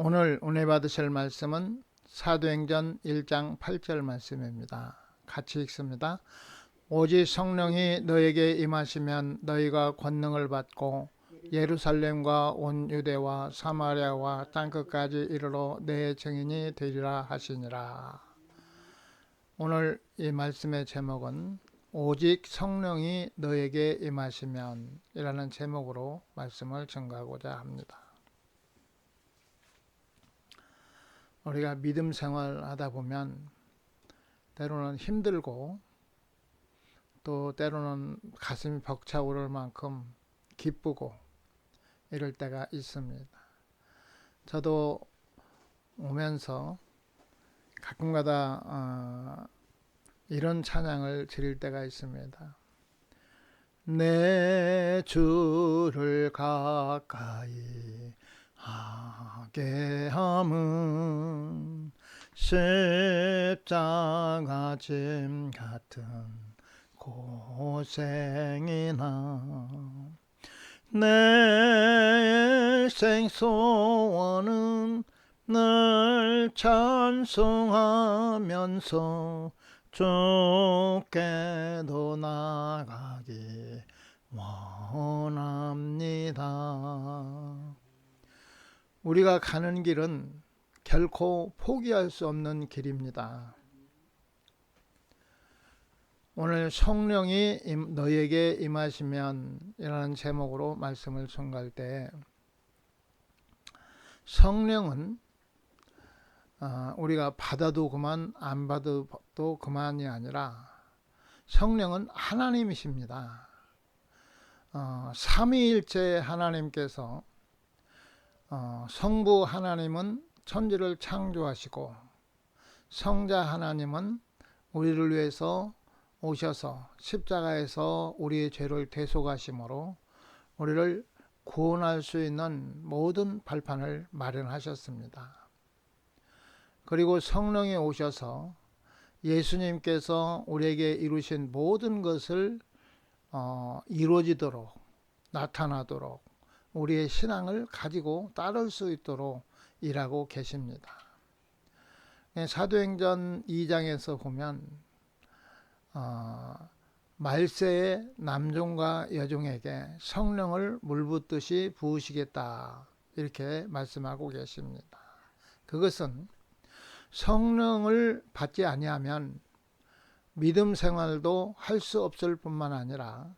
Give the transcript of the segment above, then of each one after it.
오늘 은혜 받으실 말씀은 사도행전 1장 8절 말씀입니다. 같이 읽습니다. 오직 성령이 너에게 임하시면 너희가 권능을 받고 예루살렘과 온 유대와 사마리아와 땅끝까지 이르러 내 증인이 되리라 하시니라. 오늘 이 말씀의 제목은 오직 성령이 너에게 임하시면 이라는 제목으로 말씀을 전가하고자 합니다. 우리가 믿음 생활 하다 보면 때로는 힘들고 또 때로는 가슴이 벅차오를 만큼 기쁘고 이럴 때가 있습니다. 저도 오면서 가끔가다 어, 이런 찬양을 드릴 때가 있습니다. 내 주를 가까이 하게 함은 십자가 짐 같은 고생이나 내 생소원은 늘 찬송하면서 주께도 나가기 원합니다. 우리가 가는 길은 결코 포기할 수 없는 길입니다. 오늘 성령이 너에게 임하시면 이라는 제목으로 말씀을 전갈 때 성령은 어, 우리가 받아도 그만 안 받아도 그만이 아니라 성령은 하나님이십니다. 어, 삼위일체 하나님께서 어, 성부 하나님은 천지를 창조하시고 성자 하나님은 우리를 위해서 오셔서 십자가에서 우리의 죄를 대속하심으로 우리를 구원할 수 있는 모든 발판을 마련하셨습니다. 그리고 성령이 오셔서 예수님께서 우리에게 이루신 모든 것을 어, 이루어지도록 나타나도록 우리의 신앙을 가지고 따를 수 있도록 일하고 계십니다. 예, 사도행전 2장에서 보면 어, 말세의 남종과 여종에게 성령을 물붓듯이 부으시겠다 이렇게 말씀하고 계십니다. 그것은 성령을 받지 아니하면 믿음 생활도 할 수 없을 뿐만 아니라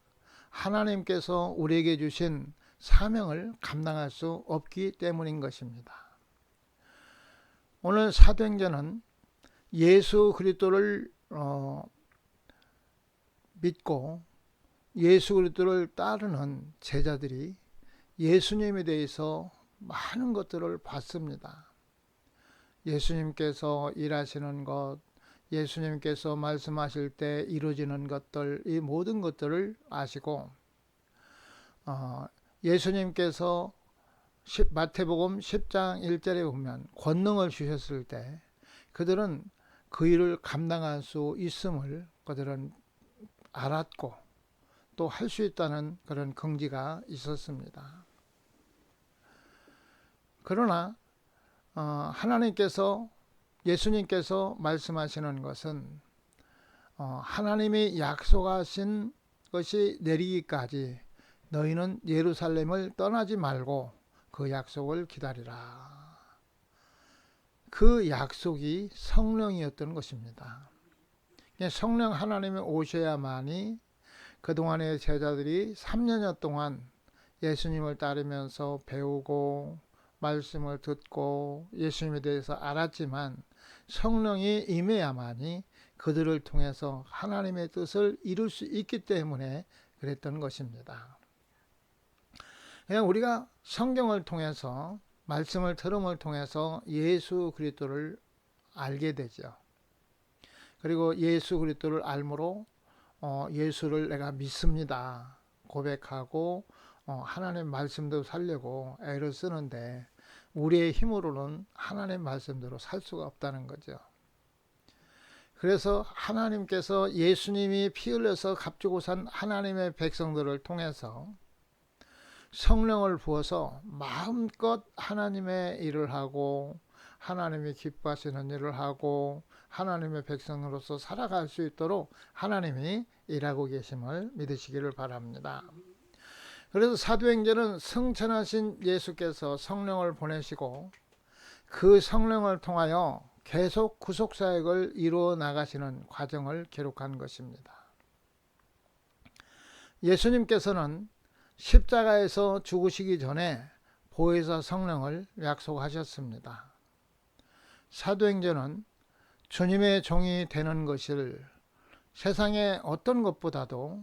하나님께서 우리에게 주신 사명을 감당할 수 없기 때문인 것입니다. 오늘 사도행전은 예수 그리스도를 어, 믿고 예수 그리스도를 따르는 제자들이 예수님에 대해서 많은 것들을 봤습니다. 예수님께서 일하시는 것, 예수님께서 말씀하실 때 이루어지는 것들, 이 모든 것들을 아시고 어, 예수님께서 마태복음 10장 1절에 보면 권능을 주셨을 때 그들은 그 일을 감당할 수 있음을 그들은 알았고 또 할 수 있다는 그런 긍지가 있었습니다. 그러나 어, 하나님께서 예수님께서 말씀하시는 것은 어, 하나님이 약속하신 것이 내리기까지 너희는 예루살렘을 떠나지 말고 그 약속을 기다리라. 그 약속이 성령이었던 것입니다. 성령 하나님이 오셔야만이 그동안의 제자들이 3년여 동안 예수님을 따르면서 배우고 말씀을 듣고 예수님에 대해서 알았지만 성령이 임해야만이 그들을 통해서 하나님의 뜻을 이룰 수 있기 때문에 그랬던 것입니다. 그냥 우리가 성경을 통해서 말씀을 들음을 통해서 예수 그리스도를 알게 되죠. 그리고 예수 그리스도를 알므로 어, 예수를 내가 믿습니다. 고백하고 어, 하나님 말씀대로 살려고 애를 쓰는데 우리의 힘으로는 하나님 말씀대로 살 수가 없다는 거죠. 그래서 하나님께서 예수님이 피 흘려서 값주고 산 하나님의 백성들을 통해서 성령을 부어서 마음껏 하나님의 일을 하고 하나님이 기뻐하시는 일을 하고 하나님의 백성으로서 살아갈 수 있도록 하나님이 일하고 계심을 믿으시기를 바랍니다. 그래서 사도행전은 승천하신 예수께서 성령을 보내시고 그 성령을 통하여 계속 구속 사역을 이루어 나가시는 과정을 기록한 것입니다. 예수님께서는 십자가에서 죽으시기 전에 보혜사 성령을 약속하셨습니다. 사도행전은 주님의 종이 되는 것을 세상의 어떤 것보다도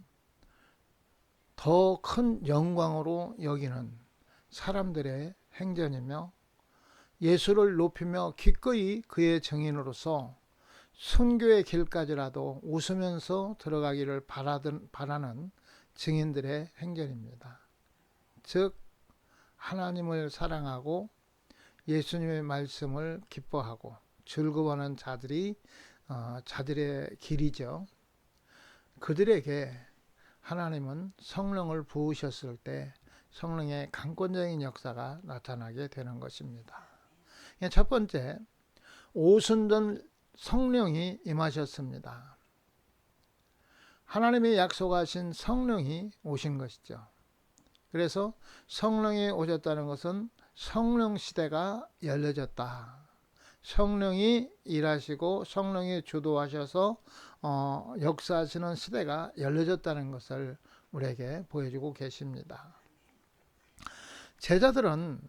더 큰 영광으로 여기는 사람들의 행전이며 예수를 높이며 기꺼이 그의 증인으로서 순교의 길까지라도 웃으면서 들어가기를 바라는 증인들의 행전입니다. 즉 하나님을 사랑하고 예수님의 말씀을 기뻐하고 즐거워하는 자들이 어, 자들의 길이죠. 그들에게 하나님은 성령을 부으셨을 때 성령의 강권적인 역사가 나타나게 되는 것입니다. 첫 번째, 오순전 성령이 임하셨습니다. 하나님이 약속하신 성령이 오신 것이죠. 그래서 성령이 오셨다는 것은 성령 시대가 열려졌다. 성령이 일하시고 성령이 주도하셔서 어, 역사하시는 시대가 열려졌다는 것을 우리에게 보여주고 계십니다. 제자들은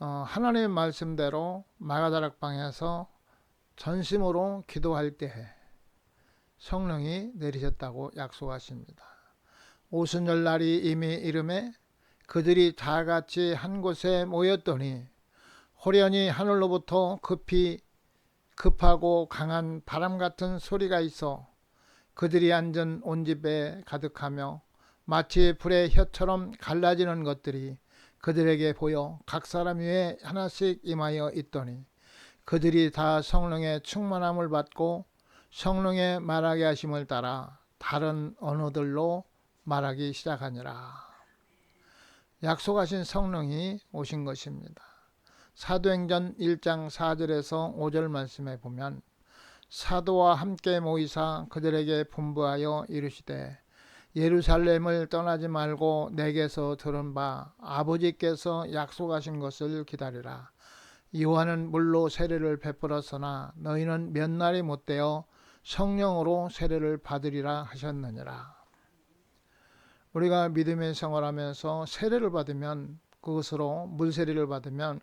어, 하나님의 말씀대로 마가다락방에서 전심으로 기도할 때에 성령이 내리셨다고 약속하십니다. 오순절 날이 이미 이름에 그들이 다 같이 한 곳에 모였더니 호련히 하늘로부터 급히 급하고 강한 바람 같은 소리가 있어 그들이 앉은 온 집에 가득하며 마치 불의 혀처럼 갈라지는 것들이 그들에게 보여 각 사람 위에 하나씩 임하여 있더니 그들이 다 성령의 충만함을 받고 성령의 말하게 하심을 따라 다른 언어들로 말하기 시작하니라. 약속하신 성령이 오신 것입니다. 사도행전 1장 4절에서 5절 말씀에 보면 사도와 함께 모이사 그들에게 분부하여 이르시되 예루살렘을 떠나지 말고 내게서 들은 바 아버지께서 약속하신 것을 기다리라. 요한은 물로 세례를 베풀었으나 너희는 몇 날이 못 되어 성령으로 세례를 받으리라 하셨느니라. 우리가 믿음의 생활하면서 세례를 받으면 그것으로 물 세례를 받으면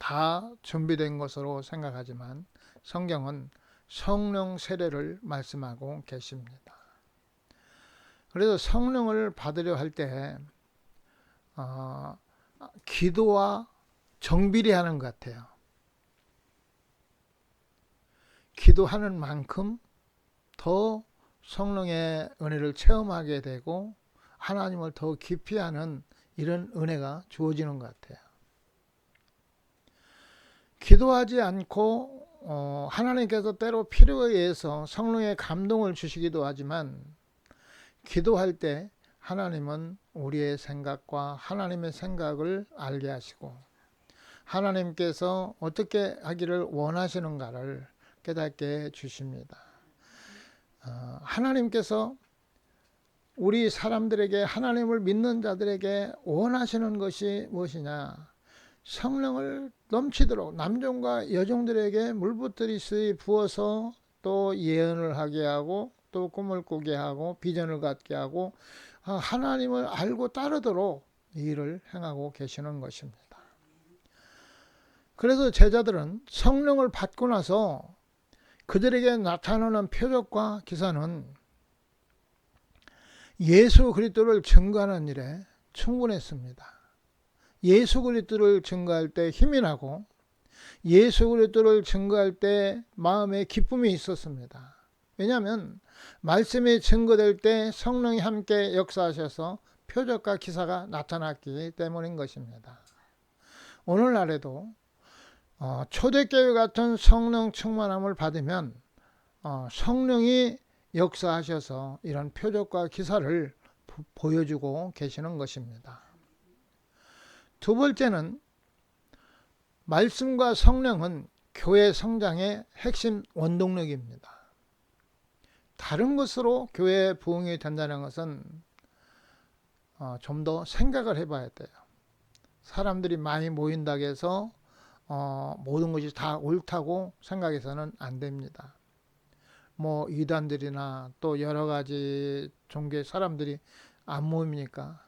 다 준비된 것으로 생각하지만 성경은 성령 세례를 말씀하고 계십니다. 그래서 성령을 받으려 할때 어, 기도와 정비례하는 것 같아요. 기도하는 만큼 더 성령의 은혜를 체험하게 되고 하나님을 더 깊이 하는 이런 은혜가 주어지는 것 같아요. 기도하지 않고 어, 하나님께서 때로 필요에 의해서 성령의 감동을 주시기도 하지만 기도할 때 하나님은 우리의 생각과 하나님의 생각을 알게 하시고 하나님께서 어떻게 하기를 원하시는가를 깨닫게 주십니다. 어, 하나님께서 우리 사람들에게 하나님을 믿는 자들에게 원하시는 것이 무엇이냐? 성령을 넘치도록 남종과 여종들에게 물붓들이 부어서 또 예언을 하게 하고 또 꿈을 꾸게 하고 비전을 갖게 하고 어, 하나님을 알고 따르도록 일을 행하고 계시는 것입니다. 그래서 제자들은 성령을 받고 나서 그들에게 나타나는 표적과 기사는 예수 그리스도를 증거하는 일에 충분했습니다. 예수 그리스도를 증거할 때 힘이 나고 예수 그리스도를 증거할 때 마음에 기쁨이 있었습니다. 왜냐하면 말씀이 증거될 때 성령이 함께 역사하셔서 표적과 기사가 나타났기 때문인 것입니다. 오늘날에도 어, 초대교회 같은 성령 충만함을 받으면 어, 성령이 역사하셔서 이런 표적과 기사를 보- 보여주고 계시는 것입니다. 두 번째는 말씀과 성령은 교회 성장의 핵심 원동력입니다. 다른 것으로 교회 부흥이 된다는 것은 어, 좀더 생각을 해봐야 돼요. 사람들이 많이 모인다고 해서 어, 모든 것이 다 옳다고 생각해서는 안 됩니다. 뭐 이단들이나 또 여러 가지 종교 사람들이 안 모입니까?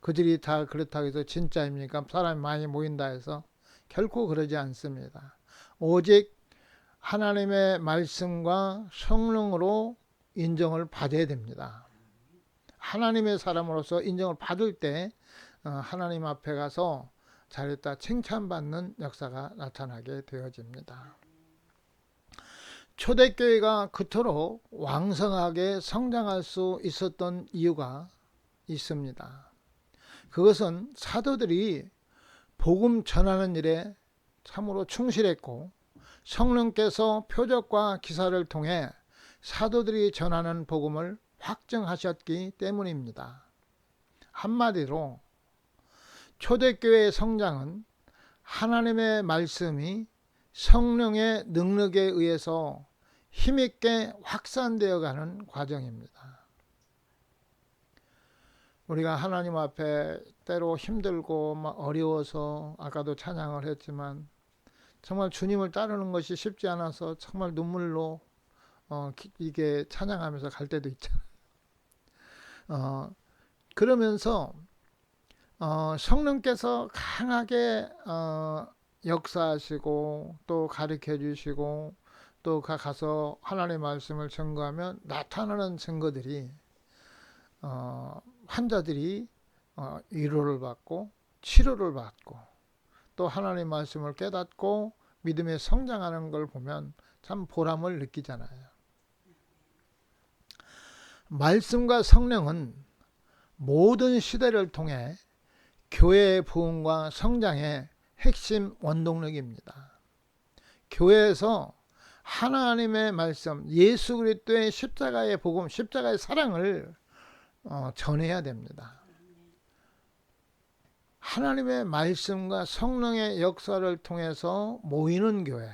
그들이 다 그렇다고 해서 진짜입니까? 사람이 많이 모인다 해서 결코 그러지 않습니다. 오직 하나님의 말씀과 성령으로 인정을 받아야 됩니다. 하나님의 사람으로서 인정을 받을 때 어, 하나님 앞에 가서 잘했다 칭찬받는 역사가 나타나게 되어집니다. 초대교회가 그토록 왕성하게 성장할 수 있었던 이유가 있습니다. 그것은 사도들이 복음 전하는 일에 참으로 충실했고 성령께서 표적과 기사를 통해 사도들이 전하는 복음을 확증하셨기 때문입니다. 한마디로 초대교회의 성장은 하나님의 말씀이 성령의 능력에 의해서 힘있게 확산되어 가는 과정입니다. 우리가 하나님 앞에 때로 힘들고 막 어려워서 아까도 찬양을 했지만 정말 주님을 따르는 것이 쉽지 않아서 정말 눈물로 어, 기- 이게 찬양하면서 갈 때도 있잖아요. 어, 그러면서 어, 성령께서 강하게 어, 역사하시고 또 가르쳐 주시고 또 가- 가서 하나님의 말씀을 증거하면 나타나는 증거들이 어, 환자들이 어, 위로를 받고 치료를 받고 또 하나님의 말씀을 깨닫고 믿음에 성장하는 걸 보면 참 보람을 느끼잖아요. 말씀과 성령은 모든 시대를 통해 교회의 부흥과 성장의 핵심 원동력입니다. 교회에서 하나님의 말씀, 예수 그리스도의 십자가의 복음, 십자가의 사랑을 어, 전해야 됩니다. 하나님의 말씀과 성령의 역사를 통해서 모이는 교회,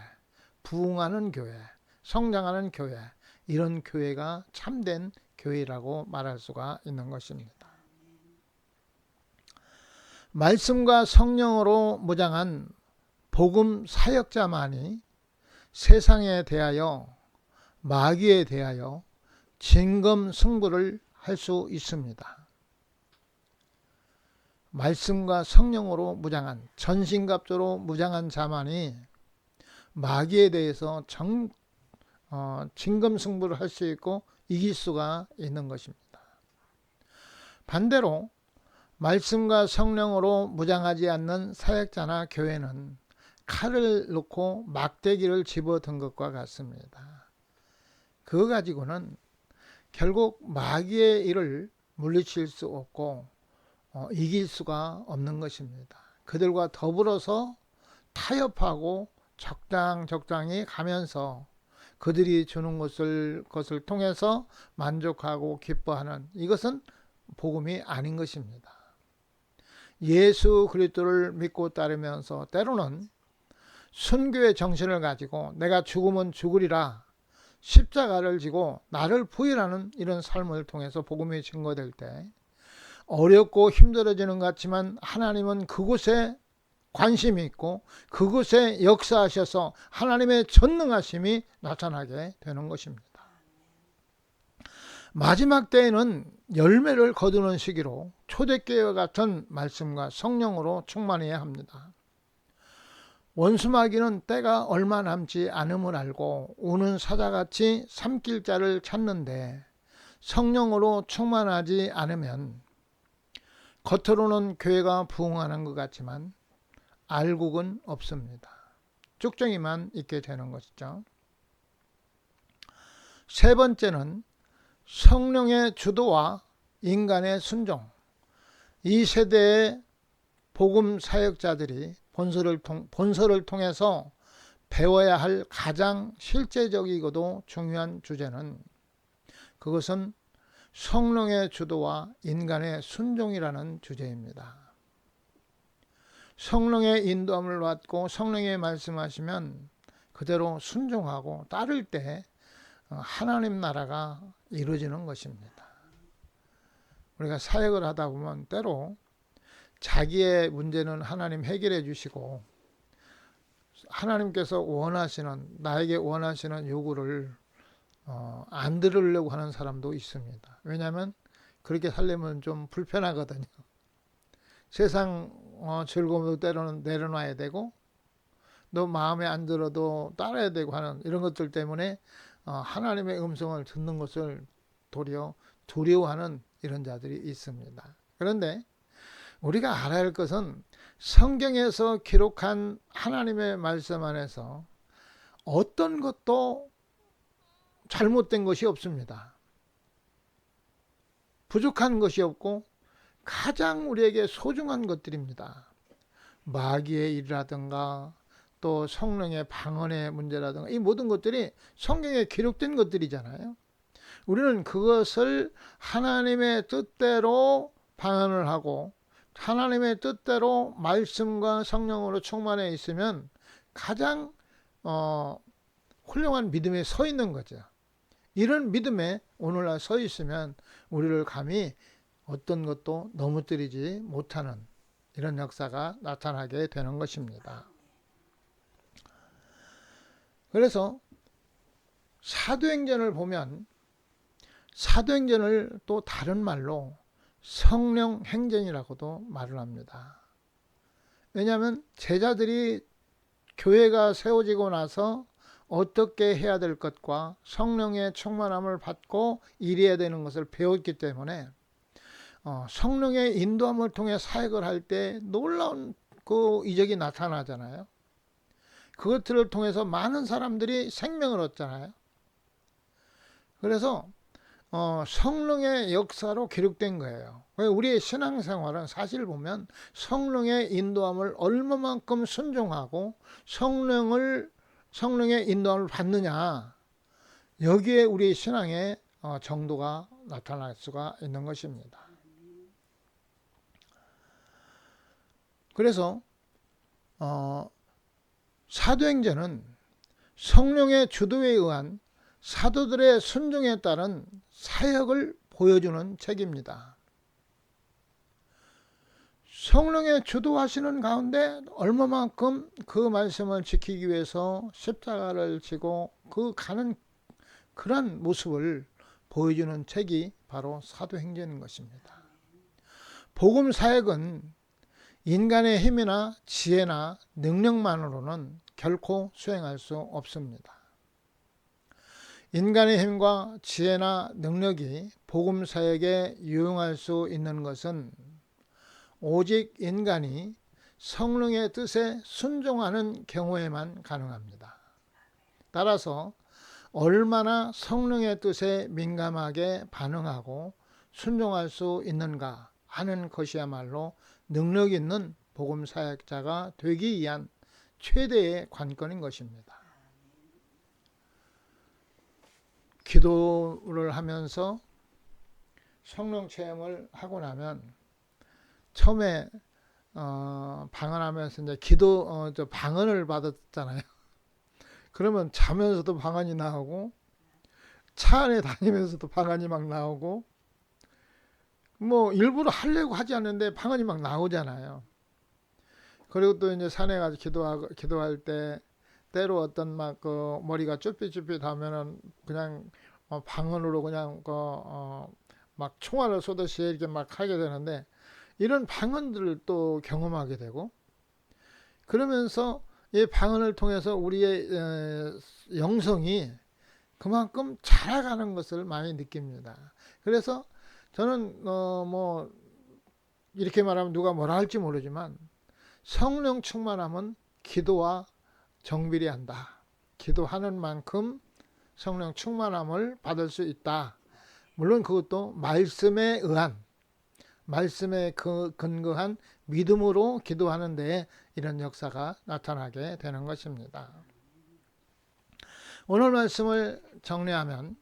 부흥하는 교회, 성장하는 교회, 이런 교회가 참된 교회라고 말할 수가 있는 것입니다. 말씀과 성령으로 무장한 복음 사역자만이 세상에 대하여 마귀에 대하여 진검 승부를 할 수 있습니다. 말씀과 성령으로 무장한 전신갑주로 무장한 자만이 마귀에 대해서 정, 어, 진검 승부를 할 수 있고 이길 수가 있는 것입니다. 반대로 말씀과 성령으로 무장하지 않는 사역자나 교회는 칼을 놓고 막대기를 집어든 것과 같습니다. 그거 가지고는 결국 마귀의 일을 물리칠 수 없고 어, 이길 수가 없는 것입니다. 그들과 더불어서 타협하고 적당 적당히 가면서 그들이 주는 것을 것을 통해서 만족하고 기뻐하는 이것은 복음이 아닌 것입니다. 예수 그리스도를 믿고 따르면서 때로는 순교의 정신을 가지고 내가 죽으면 죽으리라 십자가를 지고 나를 부인하는 이런 삶을 통해서 복음이 증거될 때 어렵고 힘들어지는 것 같지만 하나님은 그곳에 관심이 있고 그곳에 역사하셔서 하나님의 전능하심이 나타나게 되는 것입니다. 마지막 때에는 열매를 거두는 시기로 초대교회와 같은 말씀과 성령으로 충만해야 합니다. 원수마귀는 때가 얼마 남지 않음을 알고 우는 사자같이 삼킬 자를 찾는데 성령으로 충만하지 않으면 겉으로는 교회가 부흥하는 것 같지만 알곡은 없습니다. 쭉정이만 있게 되는 것이죠. 세 번째는 성령의 주도와 인간의 순종. 이 세대의 복음 사역자들이 본서를, 통, 본서를 통해서 배워야 할 가장 실제적이고도 중요한 주제는 그것은 성령의 주도와 인간의 순종이라는 주제입니다. 성령의 인도함을 받고 성령의 말씀하시면 그대로 순종하고 따를 때 어, 하나님 나라가 이루어지는 것입니다. 우리가 사역을 하다 보면 때로 자기의 문제는 하나님 해결해 주시고 하나님께서 원하시는 나에게 원하시는 요구를 어, 안 들으려고 하는 사람도 있습니다. 왜냐하면 그렇게 살려면 좀 불편하거든요. 세상 어, 즐거움도 때로는 내려놔야 되고 너 마음에 안 들어도 따라야 되고 하는 이런 것들 때문에 어, 하나님의 음성을 듣는 것을 도리어 두려워하는 이런 자들이 있습니다. 그런데 우리가 알아야 할 것은 성경에서 기록한 하나님의 말씀 안에서 어떤 것도 잘못된 것이 없습니다. 부족한 것이 없고 가장 우리에게 소중한 것들입니다. 마귀의 일이라든가 또 성령의 방언의 문제라든가 이 모든 것들이 성경에 기록된 것들이잖아요. 우리는 그것을 하나님의 뜻대로 방언을 하고 하나님의 뜻대로 말씀과 성령으로 충만해 있으면 가장 어, 훌륭한 믿음에 서 있는 거죠. 이런 믿음에 오늘날 서 있으면 우리를 감히 어떤 것도 넘어뜨리지 못하는 이런 역사가 나타나게 되는 것입니다. 그래서 사도행전을 보면 사도행전을 또 다른 말로 성령 행전이라고도 말을 합니다. 왜냐하면 제자들이 교회가 세워지고 나서 어떻게 해야 될 것과 성령의 충만함을 받고 일해야 되는 것을 배웠기 때문에 어, 성령의 인도함을 통해 사역을 할 때 놀라운 그 이적이 나타나잖아요. 그것들을 통해서 많은 사람들이 생명을 얻잖아요. 그래서 어, 성령의 역사로 기록된 거예요. 우리의 신앙생활은 사실 보면 성령의 인도함을 얼마만큼 순종하고 성령을 성령의 인도함을 받느냐 여기에 우리 신앙의 어, 정도가 나타날 수가 있는 것입니다. 그래서 어, 사도행전은 성령의 주도에 의한 사도들의 순종에 따른 사역을 보여주는 책입니다. 성령의 주도하시는 가운데 얼마만큼 그 말씀을 지키기 위해서 십자가를 지고 그 가는 그런 모습을 보여주는 책이 바로 사도행전인 것입니다. 복음 사역은 인간의 힘이나 지혜나 능력만으로는 결코 수행할 수 없습니다. 인간의 힘과 지혜나 능력이 복음 사역에 유용할 수 있는 것은 오직 인간이 성령의 뜻에 순종하는 경우에만 가능합니다. 따라서 얼마나 성령의 뜻에 민감하게 반응하고 순종할 수 있는가 하는 것이야말로 능력 있는 복음 사역자가 되기 위한 최대의 관건인 것입니다. 기도를 하면서 성령 체험을 하고 나면 처음에 어, 방언하면서 이제 기도 어, 저 방언을 받았잖아요. 그러면 자면서도 방언이 나오고 차 안에 다니면서도 방언이 막 나오고 뭐 일부러 하려고 하지 않는데 방언이 막 나오잖아요. 그리고 또 이제 산에 가서 기도하고 기도할 때 때로 어떤 막 그 머리가 쭈삣쭈삣하면은 그냥 어 방언으로 그냥 그어막 총알을 쏘듯이 이렇게 막 하게 되는데 이런 방언들을 또 경험하게 되고 그러면서 이 방언을 통해서 우리의 영성이 그만큼 자라가는 것을 많이 느낍니다. 그래서 저는 어 뭐 이렇게 말하면 누가 뭐라 할지 모르지만 성령 충만함은 기도와 정비리 한다. 기도하는 만큼 성령 충만함을 받을 수 있다. 물론 그것도 말씀에 의한 말씀에 그 근거한 믿음으로 기도하는데 이런 역사가 나타나게 되는 것입니다. 오늘 말씀을 정리하면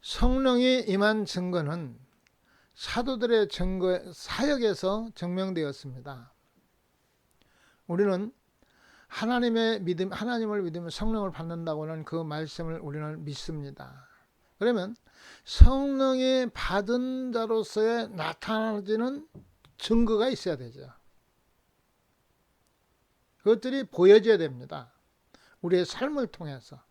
성령이 임한 증거는 사도들의 증거 사역에서 증명되었습니다. 우리는 하나님의 믿음, 하나님을 믿으면 성령을 받는다고는 그 말씀을 우리는 믿습니다. 그러면 성령이 받은 자로서의 나타나지는 증거가 있어야 되죠. 그것들이 보여져야 됩니다. 우리의 삶을 통해서.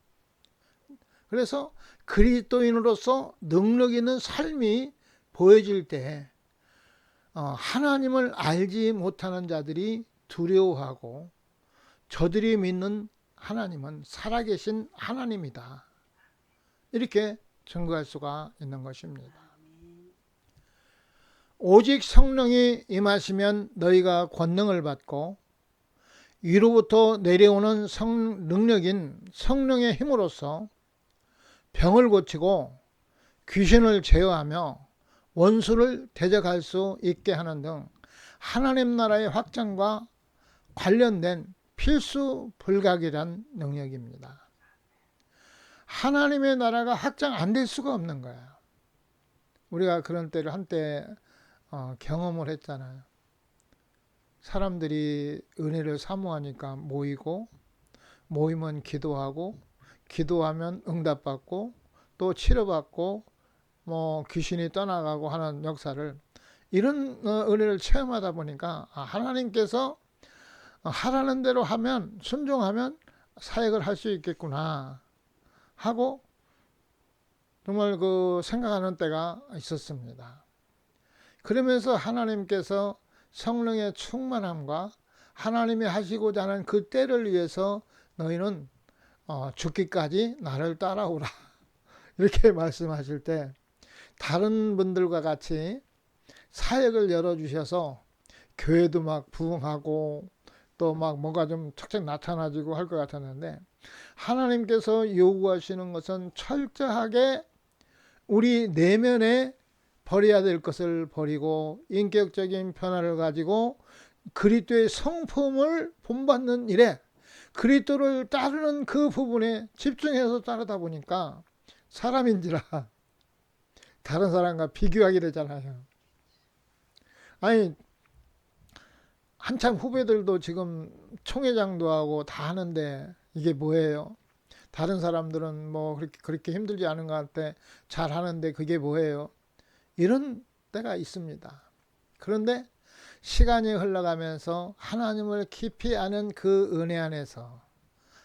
그래서 그리스도인으로서 능력 있는 삶이 보여질 때 어, 하나님을 알지 못하는 자들이 두려워하고 저들이 믿는 하나님은 살아계신 하나님이다. 이렇게 증거할 수가 있는 것입니다. 오직 성령이 임하시면 너희가 권능을 받고 위로부터 내려오는 성, 능력인 성령의 힘으로써 병을 고치고 귀신을 제어하며 원수를 대적할 수 있게 하는 등 하나님 나라의 확장과 관련된 필수 불가결한 능력입니다. 하나님의 나라가 확장 안 될 수가 없는 거예요. 우리가 그런 때를 한때 어, 경험을 했잖아요. 사람들이 은혜를 사모하니까 모이고 모이면 기도하고 기도하면 응답받고 또 치료받고 뭐 귀신이 떠나가고 하는 역사를 이런 어, 은혜를 체험하다 보니까 아, 하나님께서 하라는 대로 하면 순종하면 사역을 할 수 있겠구나 하고 정말 그 생각하는 때가 있었습니다. 그러면서 하나님께서 성령의 충만함과 하나님이 하시고자 하는 그 때를 위해서 너희는 어, 죽기까지 나를 따라오라. 이렇게 말씀하실 때 다른 분들과 같이 사역을 열어주셔서 교회도 막 부흥하고 또 막 뭔가 좀 척척 나타나지고 할 것 같았는데 하나님께서 요구하시는 것은 철저하게 우리 내면에 버려야 될 것을 버리고 인격적인 변화를 가지고 그리스도의 성품을 본받는 일에 그리스도를 따르는 그 부분에 집중해서 따르다 보니까 사람인지라 다른 사람과 비교하게 되잖아요. 아니 한참 후배들도 지금 총회장도 하고 다 하는데 이게 뭐예요? 다른 사람들은 뭐 그렇게 그렇게 힘들지 않은 것 같아 잘 하는데 그게 뭐예요? 이런 때가 있습니다. 그런데 시간이 흘러가면서 하나님을 깊이 아는 그 은혜 안에서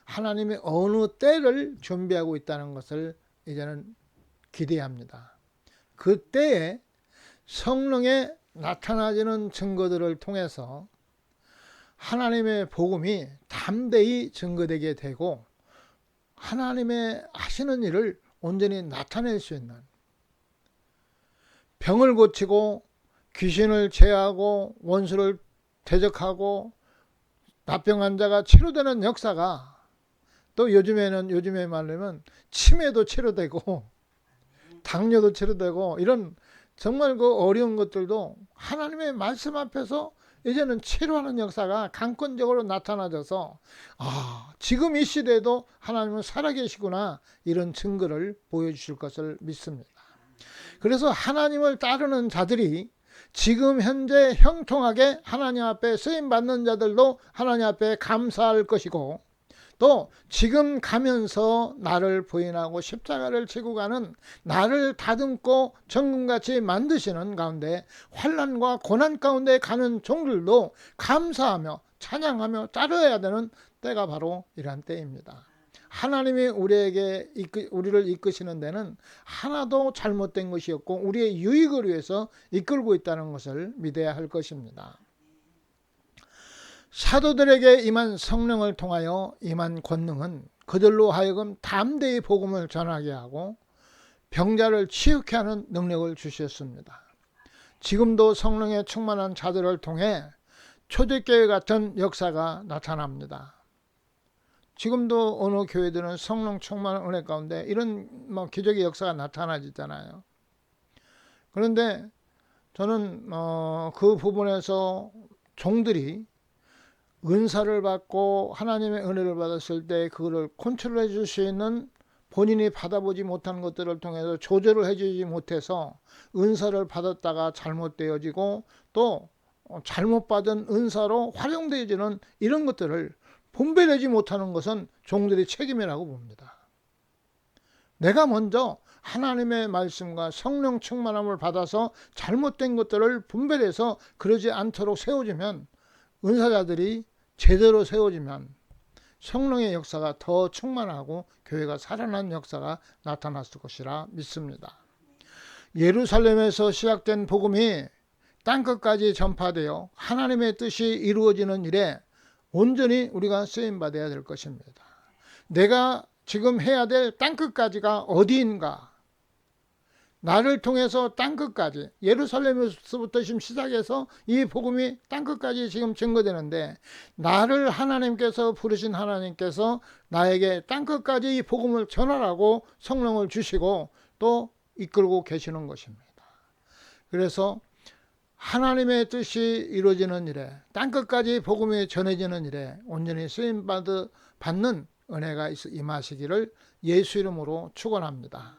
하나님의 어느 때를 준비하고 있다는 것을 이제는 기대합니다. 그 때에 성령의 나타나지는 증거들을 통해서 하나님의 복음이 담대히 증거되게 되고 하나님의 하시는 일을 온전히 나타낼 수 있는 병을 고치고 귀신을 제하고 원수를 대적하고 나병 환자가 치료되는 역사가 또 요즘에는 요즘에 말하면 치매도 치료되고 당뇨도 치료되고 이런 정말 그 어려운 것들도 하나님의 말씀 앞에서 이제는 치료하는 역사가 강권적으로 나타나져서 아 지금 이 시대에도 하나님은 살아계시구나 이런 증거를 보여주실 것을 믿습니다. 그래서 하나님을 따르는 자들이 지금 현재 형통하게 하나님 앞에 쓰임 받는 자들도 하나님 앞에 감사할 것이고 또 지금 가면서 나를 부인하고 십자가를 지고 가는 나를 다듬고 정금같이 만드시는 가운데 환란과 고난 가운데 가는 종들도 감사하며 찬양하며 따르야 되는 때가 바로 이러한 때입니다. 하나님이 우리에게 이끄, 우리를 이끄시는 데는 하나도 잘못된 것이 없고 우리의 유익을 위해서 이끌고 있다는 것을 믿어야 할 것입니다. 사도들에게 임한 성령을 통하여 임한 권능은 그들로 하여금 담대히 복음을 전하게 하고 병자를 치유케 하는 능력을 주셨습니다. 지금도 성령에 충만한 자들을 통해 초대교회 같은 역사가 나타납니다. 지금도 어느 교회들은 성령 충만한 은혜 가운데 이런 뭐 기적의 역사가 나타나지잖아요. 그런데 저는 어, 그 부분에서 종들이 은사를 받고 하나님의 은혜를 받았을 때 그거를 컨트롤해 줄 수 있는 본인이 받아보지 못한 것들을 통해서 조절을 해주지 못해서 은사를 받았다가 잘못되어지고 또 어, 잘못 받은 은사로 활용되어지는 이런 것들을 분별하지 못하는 것은 종들의 책임이라고 봅니다. 내가 먼저 하나님의 말씀과 성령 충만함을 받아서 잘못된 것들을 분별해서 그러지 않도록 세워주면 은사자들이 제대로 세워지면 성령의 역사가 더 충만하고 교회가 살아난 역사가 나타났을 것이라 믿습니다. 예루살렘에서 시작된 복음이 땅끝까지 전파되어 하나님의 뜻이 이루어지는 일에 온전히 우리가 쓰임 받아야 될 것입니다. 내가 지금 해야 될 땅끝까지가 어디인가? 나를 통해서 땅 끝까지 예루살렘에서부터 지금 시작해서 이 복음이 땅 끝까지 지금 증거되는데 나를 하나님께서 부르신 하나님께서 나에게 땅 끝까지 이 복음을 전하라고 성령을 주시고 또 이끌고 계시는 것입니다. 그래서 하나님의 뜻이 이루어지는 일에 땅 끝까지 복음이 전해지는 일에 온전히 쓰임 받는 은혜가 임하시기를 예수 이름으로 축원합니다.